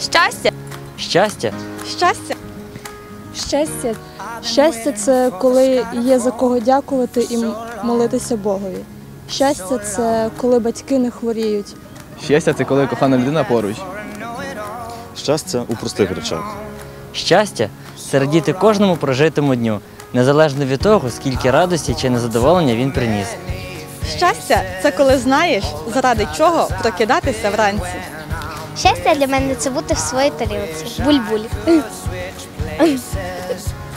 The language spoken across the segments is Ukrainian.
Щастя. Щастя Щастя. Щастя. Щастя це коли є за кого дякувати і м- молитися Богові. Щастя це коли батьки не хворіють. Щастя це коли кохана людина поруч. Щастя у простих речах. Щастя це радіти кожному прожитому дню, незалежно від того, скільки радості чи незадоволення він приніс. Щастя це коли знаєш, заради чого прокидатися вранці. Щастя для мене це бути в своїй тарілці. Буль-буль.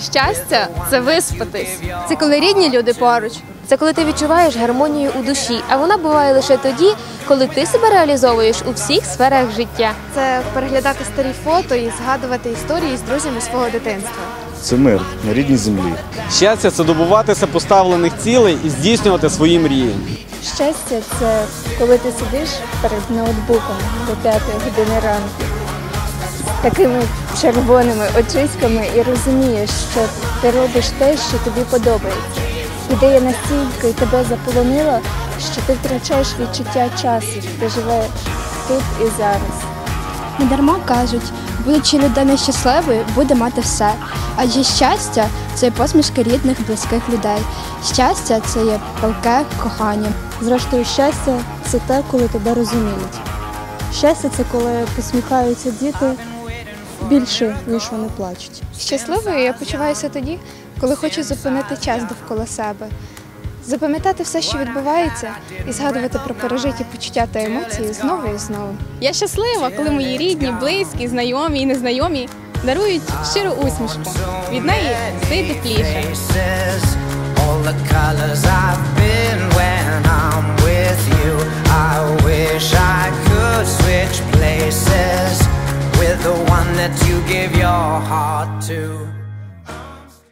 Щастя це виспатись. Це коли рідні люди поруч. Це коли ти відчуваєш гармонію у душі, а вона буває лише тоді, коли ти себе реалізовуєш у всіх сферах життя. Це переглядати старі фото і згадувати історії з друзями свого дитинства. Це мир на рідній землі. Щастя це добуватися поставлених цілей і здійснювати свої мрії. Щастя це коли ти сидиш перед ноутбуком до п'ятої години ранку такими червоними очиськами і розумієш, що ти робиш те, що тобі подобається. Ідея настільки тебе заполонила, що ти втрачаєш відчуття часу, ти живеш тут і зараз. Не дарма кажуть, будучи людина щасливою, буде мати все. Адже щастя це посмішки рідних, близьких людей. Щастя це є палке кохання. Зрештою, щастя це те, коли тебе розуміють. Щастя це коли посміхаються діти більше, ніж вони плачуть. Щасливою я почуваюся тоді, коли хочу зупинити час довкола себе, запам'ятати все, що відбувається, і згадувати про пережиті почуття та емоції знову і знову. Я щаслива, коли мої рідні, близькі, знайомі і незнайомі дарують щиру усмішку. Від неї стає тепліше. The one that you give your heart to.